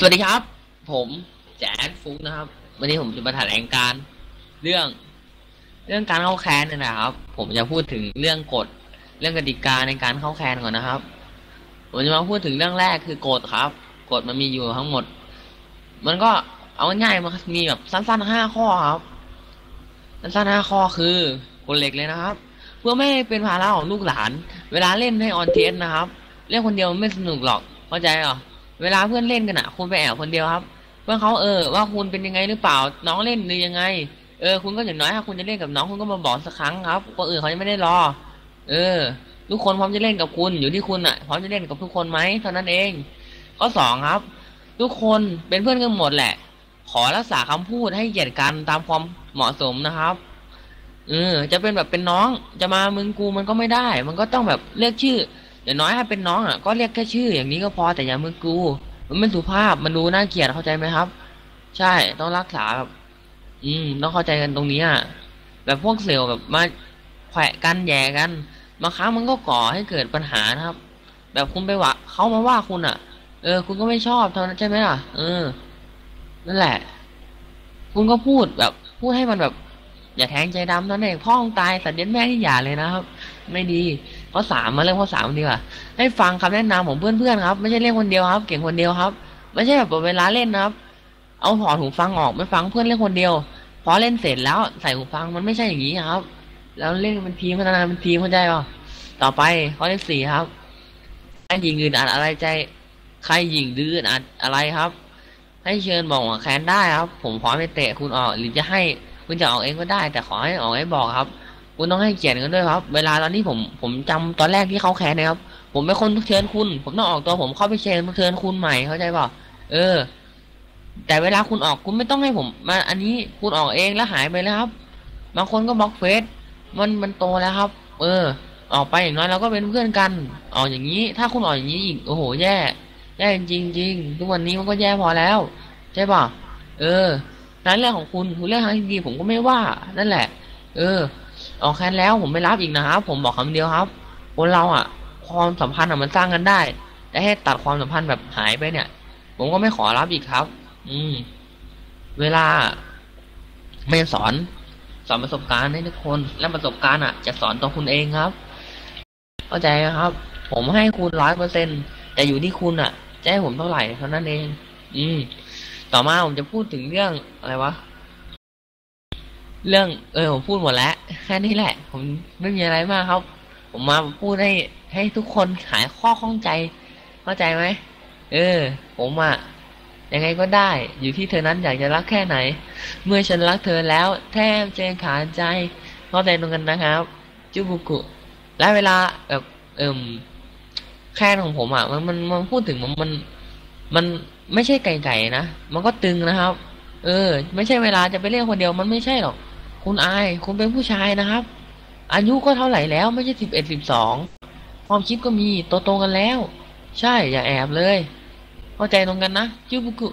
สวัสดีครับ ผมแจ๊ดฟุกนะครับ วันนี้ผมจะมาแถลงการเรื่อง เรื่องการเข้าแคนเนี่ยนะครับ ผมจะพูดถึงเรื่องกฎเรื่องกติกาในการเข้าแคนก่อนนะครับ ผมจะมาพูดถึงเรื่องแรกคือกฎครับกฎมันมีอยู่ทั้งหมด มันก็เอาง่ายๆมันมีแบบสั้นๆห้าข้อครับ สั้นๆห้าข้อคือกฎเหล็กเลยนะครับ เพื่อไม่ให้เป็นภาระของลูกหลาน เวลาเล่นให้ออนเทสนะครับเล่นคนเดียวมันไม่สนุกหรอกเข้าใจหรอ เวลาเพื่อนเล่นกันอะคุณไปแอบคนเดียวครับ เพื่อนเขาเออ ว่าคุณเป็นยังไงหรือเปล่า น้องเล่นหรือยังไง เออ คุณก็อย่างน้อยถ้าคุณจะเล่นกับน้องคุณก็มาบอกสักครั้งครับคนอื่นเขายังไม่ได้รอ เออ ทุกคนพร้อมจะเล่นกับคุณอยู่ที่คุณอะพร้อมจะเล่นกับทุกคนไหมเท่านั้นเองข้อสองครับ ทุกคนเป็นเพื่อนกันหมดแหละ ขอรักษาคำพูดให้เกียรติกันตามความเหมาะสมนะครับเออจะเป็นแบบเป็นน้องจะมามึงกูมันก็ไม่ได้ มันก็ต้องแบบเรียกชื่อ อย่างน้อยถ้าเป็นน้องอะก็เรียกแค่ชื่ออย่างนี้ก็พอแต่อย่ามึงกู มันไม่สุภาพมันดูน่าเกลียดเข้าใจไหมครับ ใช่ต้องรักษาแบบอืมต้องเข้าใจกันตรงนี้อะแบบพวกเซลล์แบบมาแขวะกันแย่กันบางครั้งมันก็ก่อให้เกิดปัญหานะครับ แบบคุณไปว่าเขามาว่าคุณอะ เออ คุณก็ไม่ชอบเท่านั้นใช่ไหมล่ะเออนั่นแหละ คุณก็พูดแบบพูดให้มันแบบ อย่าแทงใจดำนั่นเองพ่อของตายสัตว์เลี้ยงแม่ที่อย่าเลยนะครับ ไม่ดี ข้อสามมาเรื่องข้อสามดีกว่าให้ฟังคำแนะนำของเพื่อนๆครับ ไม่ใช่เล่นคนเดียวครับ เก่งคนเดียวครับ ไม่ใช่แบบเวลาเล่นนะครับ เอาถอดหูฟังออกไม่ฟังเพื่อนเล่นคนเดียวพอเล่นเสร็จแล้วใส่หูฟังมันไม่ใช่อย่างนี้ครับ แล้วเล่นเป็นทีมพัฒนาเป็นทีมเข้าใจป่ะต่อไปข้อที่สี่ครับใครยิงอื่นอัดอะไรใจ ใครยิงดื้ออัดอะไรครับ ให้เชิญบอกว่าแคนได้ครับ ผมขอไม่เตะคุณออกหรือจะให้คุณจะออกเองก็ได้ แต่ขอให้ออกให้บอกครับ คุณต้องให้เกียรติกันด้วยครับ เวลาตอนนี้ผมผมจำตอนแรกที่เขาแคนนะครับ ผมเป็นคนเชิญคุณ ผมต้องออกตัวผมเข้าไปเชิญเชิญคุณใหม่เข้าใจป่ะเออ แต่เวลาคุณออกคุณไม่ต้องให้ผม มา อันนี้คุณออกเองแล้วหายไปแล้วครับ บางคนก็บล็อกเฟซมันมันโตแล้วครับ เออ ออกไปอย่างน้อยเราก็เป็นเพื่อนกัน ออกอย่างนี้ ถ้าคุณออกอย่างนี้อีกโอ้โหแย่แย่จริงจริงทุกวันนี้มันก็แย่พอแล้ว ใช่ป่ะเออนั้นเรื่องของคุณคุณเรื่องทางดีผมก็ไม่ว่า นั่นแหละ เออ ออกแค่แล้วผมไม่รับอีกนะครับผมบอกคำเดียวครับ คนเราอะ ความสัมพันธ์อะมันสร้างกันได้แต่ให้ตัดความสัมพันธ์แบบหายไปเนี่ย ผมก็ไม่ขอรับอีกครับ อืม เวลาไม่สอนสอนประสบการณ์ให้ทุกคน และประสบการณ์อะ จะสอนตัวคุณเองครับ เข้าใจไหมครับ ผมให้คุณร้อยเปอร์เซ็นแต่อยู่ที่คุณอะจะให้ผมเท่าไหร่เท่านั้นเอง อืม ต่อมาผมจะพูดถึงเรื่องอะไรวะ เรื่องเออผมพูดหมดแล้วแค่นี้แหละ ผมไม่มีอะไรมากครับ ผมมาพูดให้ให้ทุกคนหายข้อข้องใจ เข้าใจไหมเออ ผมอะยังไงก็ได้ อยู่ที่เธอนั้นอยากจะรักแค่ไหน เมื่อฉันรักเธอแล้ว แทบจะขาดใจเข้าใจตรงกันนะครับจุบุกุ และเวลาแบบเอิมแค่ของผมอะมันมันมันพูดถึงมันมันมันไม่ใช่ไก่ๆนะ มันก็ตึงนะครับ เออ ไม่ใช่เวลาจะไปเล่นคนเดียวมันไม่ใช่หรอก คุณอายคุณเป็นผู้ชายนะครับ อายุก็เท่าไหร่แล้วไม่ใช่สิบเอ็ดสิบสองความคิดก็มีโตๆกันแล้ว ใช่อย่าแอบเลย เข้าใจตรงกันนะ จิบุกุ